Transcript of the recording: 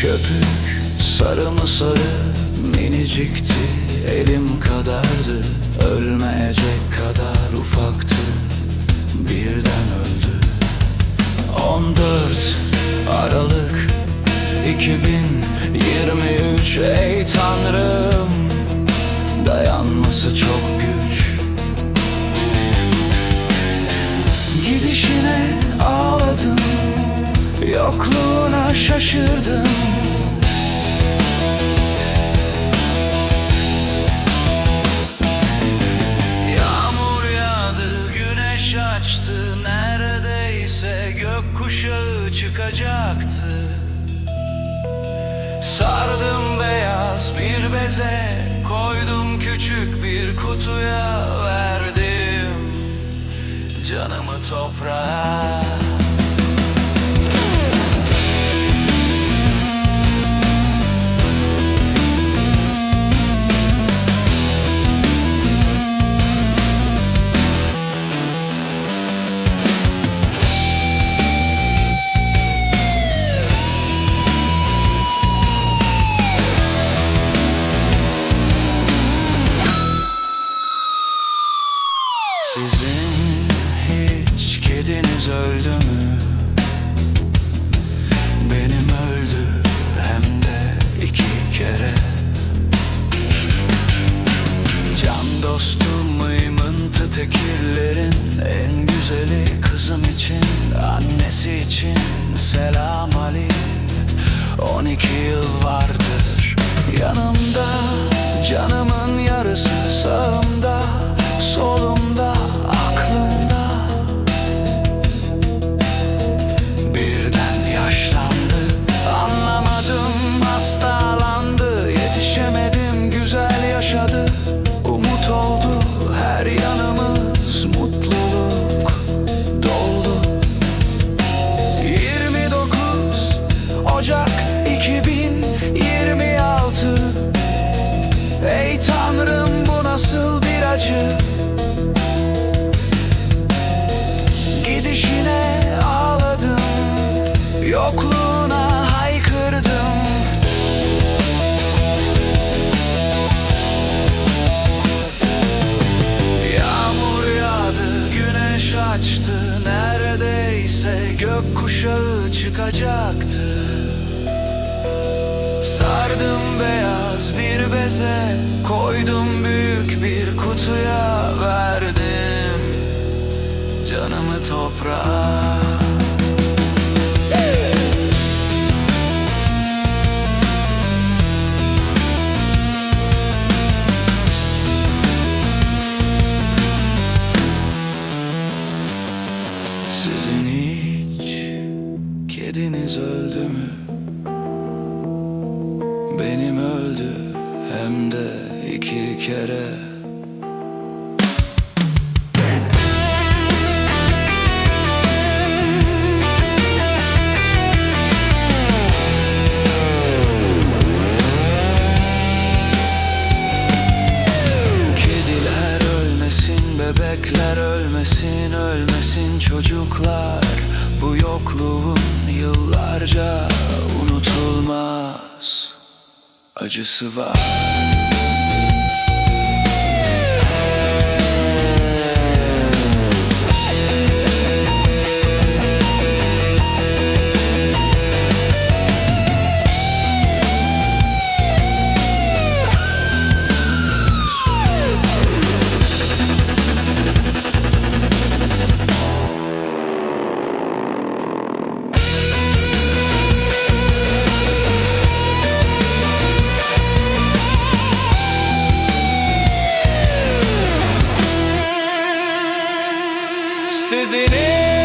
Köpük sarı mı sarı minicikti. Elim kadardı ölmeyecek kadar ufaktı. Birden öldü. 14 Aralık 2023 Ey Tanrım Dayanması çok Yokluğuna şaşırdım. Yağmur yağdı, güneş açtı. Neredeyse gökkuşağı çıkacaktı. Sardım beyaz bir beze Koydum küçük bir kutuya Verdim canımı toprağa Annesi için selam Ali. 12 yıl vardır yanımda. Canımın yarısı sağımda. Solumda acı. Gidişine ağladım Yokluğuna haykırdım. Yağmur yağdı, güneş açtı. Neredeyse gökkuşağı çıkacaktı Sardım beyaz bir beze Koydum büyük bir kutuya Verdim canımı toprağa Benim öldü hem de iki kere. Bebekler ölmesin, ölmesin çocuklar. Bu yokluğun yıllarca unutulmaz I just survived. menino.